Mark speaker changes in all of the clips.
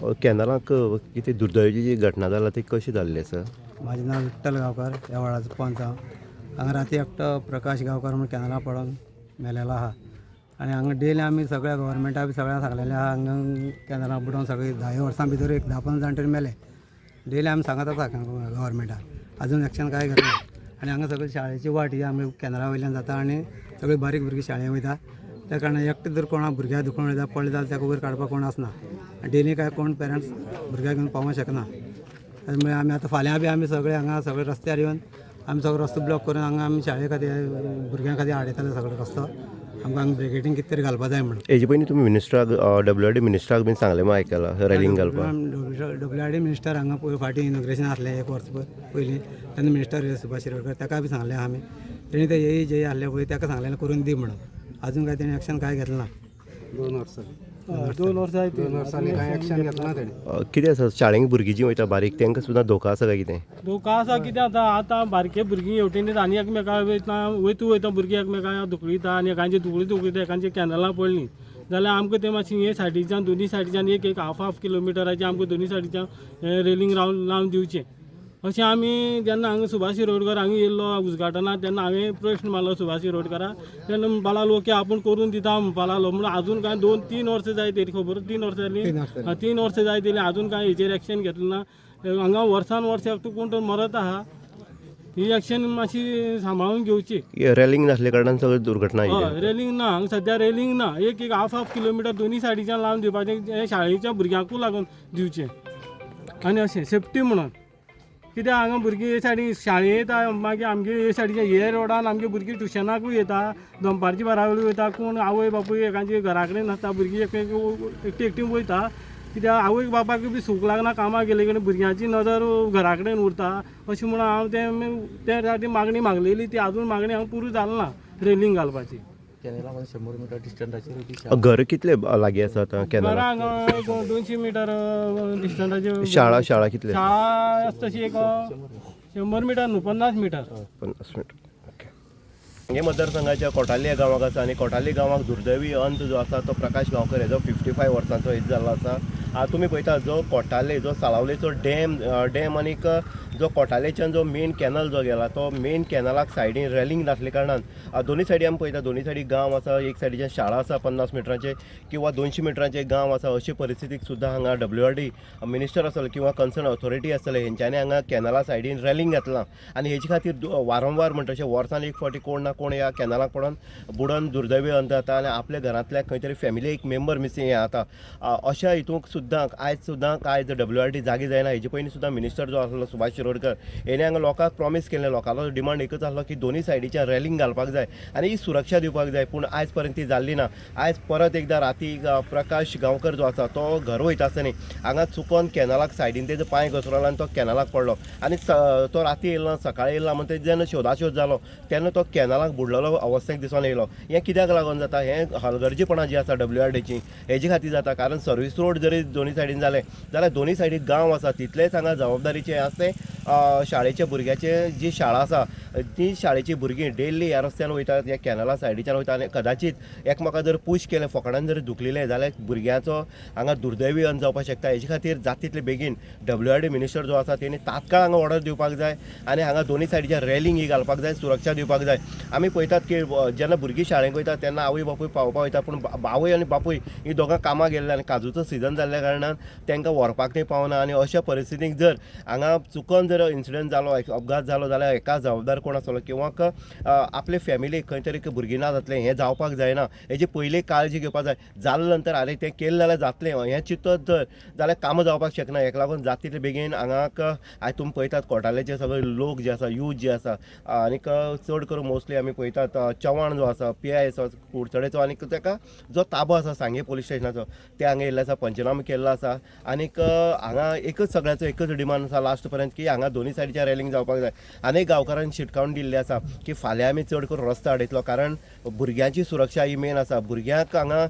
Speaker 1: कॅनलाक कितें दुर्दैवाची जी घटना जाला ती कशी जाल्ली आसा
Speaker 2: म्हाजें नांव विठ्ठल गांवकार ह्या वाडाचो पंच हांव हांगा राती एकटो प्रकाश गांवकार म्हूण कॅनला पडोन मेलेलो आहा आनी हांगा डेली आमी सगळ्या गव्हर्मेंटा बी सगळ्यांक सांगलेलें आहा हांगा कॅनला बुडोवन सगळीं धा वर्सां भितर एक धा पंदरा जाण तरी मेले. डेली आमी सांगत आसा गोवोरमेंटाक आजून एक्शन कांय करना आनी हांगा सगळी शाळेची वाट ही आमी कॅनला वयल्यान जाता आनी सगळीं बारीक भुरगीं शाळें वयता त्या कारणान एकटें जर कोणा भुरग्याक दुखोवन वयता पडलें जाल्यार ताका वयर काडपाक कोण आसना डेली काय कोण पेरंट्स भुरग्याक घेवन पावोंक शकना त्यामुळे आमी आतां फाल्यां बी आमी सगळे हांगा सगळे रस्त्यार येवन आमी सगळो रस्तो ब्लॉक करून हांगा आमी शाळे खातीर भुरग्यां खातीर आडयताले सगळो रस्तो. आमकां हांगा ब्रिगेडींग कितें तरी घालपा जाय म्हणून.
Speaker 1: हेजे पयलीं तुमी मिनिस्टराक डब्ल्यू आर डी मिनिस्टराक बीन सांगलें मग आयकलां रॅलींग घालपाक
Speaker 2: डब्ल्यू आर डी मिनिस्टर हांगा फाटीं इनॉग्रेशन आसलें एक वर्स पय- पयलीं. तेन्ना मिनिस्टर सुभाष शिरोडकर ताका बी सांगलें आमी तेणी ते येई जे आहले पळय ताका सांगलें करून दी म्हणून. अजून काय तेणी एक्शन काय घेतलें ना?
Speaker 3: दोन वर्सां दोन वर्सां दोन वर्सांनी कांय एक्शन घेतलं ना तेणी
Speaker 1: अ, कितें आसा शाळेंत भुरगीं जीं वयता बारीक तांकां सुद्दां धोका आसा काय कितें
Speaker 4: धोका आसा कितें आतां आतां बारके भुरगीं हेवटेन आनी एकमेका वयता वयतू वयता भुरगीं एकमेका दुखळिता आनी एकांची दुखळी दुखळिता एकांची कॅनलां पडलीं. जाल्यार आमकां ते मातशी हे सायडीच्यान दोनी सायडीच्यान एक एक हाफ हाफ किलोमिटराचें आमकां दोनी सायडीच्यान रेलिंग रावन लावन दिवचें अशें आमी जेन्ना हांगा सुभाष शिरोडकर हांगा येयल्लो उजगाटना तेन्ना हांवें प्रश्न मारलो सुभाष शिरोडकराक तेन्ना म्हणपा लागलो ओके आपूण करून दिता म्हणपा लागलो म्हणून आजून काय दोन तीन वर्सां जाय तरी खबर. तीन वर्सां जाली तीन वर्सां जाय तरी आजून काय हेचेर एक्शन घेतलें ना? हांगा वर्सान वर्स एकटो कोण तर मरत आहा. ही एक्शन मातशी सांबाळून घेवची
Speaker 1: रॅलींग नासल्या कारणान सगळी दुर्घटना
Speaker 4: हय रेलिंग ना हांगा सद्या रेलिंग ना एक एक हाफ हाफ किलोमिटर दोनी सायडीच्यान लावन दिवपाचें हे शाळेच्या भुरग्यांकूय लागून दिवचें आनी अशें सेफ्टी म्हणून. कित्याक हांगा भुरगीं हे सायडीन शाळें येता मागीर आमगे हे सायडीच्या हे रोडान आमगे भुरगीं ट्युशनाकूय येता दनपारची बारावळी वयता कोण आवय बापूय एकांची घरा कडेन नासता भुरगीं एक एकटी एकटी वयता कित्याक आवय बापाक बी सूख लागना कामाक गेले कडेन भुरग्यांची नजर घरा कडेन उरता अशें म्हणून हांव तें त्या खातीर मागणी मागलेली ती आजून मागणी हांव पुरू जाल ना रेलिंग घालपाची.
Speaker 5: कॅनेला शंभर मीटर
Speaker 1: घर कितले लागीं आसा आतां कॅनला
Speaker 4: घरा हांगा एक दोनशे मिटर
Speaker 1: शाळा शाळा कितले?
Speaker 4: शाळा आसा तशी एक शंबर मिटर न्हू पन्नास मिटर.
Speaker 1: पन्नास ओके. हे मतदारसंघाच्या कोटाली या गांवाक आसा आनी कोटाली गांवाक दुर्दैवी अंत जो आसा तो प्रकाश गांवकर हेजो फिफ्टी फाय वर्सांचो एज जाल्लो आसा आ तुमी पळयता जो कोटाले जो साळावलेचो डॅम डॅम आनीक जो कोटालेच्यान जो मेन कॅनल जो गेला तो मेन कॅनलाक सायडीन रेलिंग नासले कारणान आ, दोनी सायडी आमी पळयता दोनी सायडी गांव आसा एक सायडीच्यान शाळा आसा पन्नास मिटरांचे किंवा दोनशे मिटरांचे गांव आसा अशे परिस्थितीक सुद्दां हांगा डब्ल्यू आर डी मिनिस्टर आसलो किंवा कन्सर्न ऑथॉरिटी आसतले हेंच्यांनी हांगा कॅनला सायडीन रेलिंग घातलां. आनी हेजे खातीर वारंवार म्हणटा अशें वर्सान एक फावटी कोण ना कोण ह्या कॅनलाक पडोन बुडोन दुर्दैवी अंत जाता आनी आपल्या घरांतल्या खंय तरी फॅमिली एक मेंबर मिसींग हें जाता अशा हितूंक सुद्दां आयज सुद्दां आयज डब्ल्यू आर डी जागी जायना हेजे पयलीं सुद्दां मिनिस्टर जो आसलो सुभाष शिरोडकर हेणे हांगा लोकांक प्रॉमीस केल्लें लोकांचो डिमांड एकच आसलो की दोनी सायडीच्या रेलिंग घालपाक जाय आनी ही सुरक्षा दिवपाक जाय. पूण आयज पर्यंत ती जाल्ली ना. आयज परत एकदां राती प्रकाश गांवकर जो आसा तो घर वयता आसतना हांगा चुकोन कॅनलाक सायडीन तेजो पांय घसरलो आनी तो कॅनलाक पडलो. आनी तो राती येयलो सकाळी येयला म्हणटा जेन्ना शोधाशोध जालो तेन्ना तो कॅनलाक बुडलेलो अवस्थेक दिसून येयलो. हें कित्याक लागून जाता? हें हलगर्जीपणां जी आसा डब्ल्यू आर डीची हेजे खातीर जाता. कारण सर्वीस रोड जरी दोनी सायडीन जालें जाल्यार दोनी सायडीक गांव आसा तितलेंच हांगा जबाबदारीचें आसा तें शाळेच्या भुरग्याचे जी शाळा आसा ती शाळेची भुरगीं डेली ह्या रस्त्यान वयतात ह्या कॅनला सायडीच्यान वयता आनी कदाचीत एकमेका जर पुश केलें फकाणान जर दुखलेले जाल्यार भुरग्याचो हांगा दुर्दैवी अंत जावपाक शकता. हेजे खातीर जात तितले बेगीन डब्ल्यू आर डी मिनिस्टर जो आसा तेणी तात्काळ हांगा ऑर्डर दिवपाक जाय आनी हांगा दोनी सायडीच्या रेलिंग ही घालपाक जाय सुरक्षा दिवपाक जाय. आमी पळयतात की जेन्ना भुरगीं शाळेंत वयता तेन्ना आवय बापूय पावोवपाक वयता पूण आवय आनी बापूय ही दोगां कामाक गेल्ले आनी काजूचो सिजन जाल्ल्या कारणान तांकां व्हरपाक थंय पावना आनी अशा परिस्थितीक जर हांगा चुकोन जर इन्सिडंट जालो एक अपघात जालो जाल्यार एका जबाबदार कोण आसतलो किंवा आपले फॅमिलीक खंय तरी भुरगीं ना जातलें हें जावपाक जायना. हेजी पयली काळजी घेवपाक जाय जाले नंतर आरे तें केलें जाल्यार जातलें हें चिंतत जर जाल्यार कामां जावपाक शकना. हेका लागून जाता तितले बेगीन हांगाक आयज तुमी पळयतात कोटालेचे सगळे लोक जे आसा यूथ जे आसा आनीक चड करून मोस्टली आमी पळयतात चव्हाण जो आसा पी आय एस कुडचडेचो आनीक तेका जो ताबो आसा सांगे पोलीस स्टेशनाचो ते हांगा येयल्लो आसा पंचनामा केल्लो आसा. आनीक हांगा एकच सगळ्याचो एकच डिमांड आसा लास्ट पर्यंत की हांगा हांगा दोनी सायडीच्या रेलिंग जावपाक जाय. आनी गांवकारांनी शिटकावन दिल्ले आसा की फाल्यां आमी चड करून रस्तो आडयतलो कारण भुरग्यांची सुरक्षा ही मेन आसा भुरग्यांक हांगा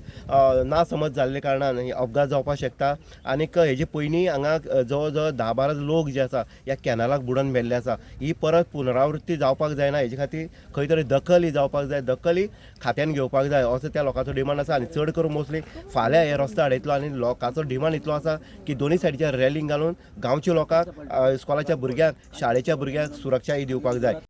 Speaker 1: ना समज जाल्ले कारणान अपघात जावपाक शकता. आनीक हेजे पयलीं हांगा जवळ जवळ धा बारा लोक जे आसा ह्या कॅनलाक बुडोवन मेल्ले आसा ही परत पुनरावृत्ती जावपाक जायना. हेजे खातीर खंय तरी दखल ही जावपाक जाय. दखल ही खात्यान घेवपाक जाय. असो त्या लोकांचो डिमांड आसा आनी चड करून मोस्टली फाल्यां हे रस्तो आडयतलो आनी लोकांचो डिमांड इतलो आसा की दोनी सायडीच्या रेलिंग घालून गांवच्या लोकांक अ, इस्कॉलाच्या भुरग्यांक शाळेच्या भुरग्यांक सुरक्षा ही दिवपाक जाय.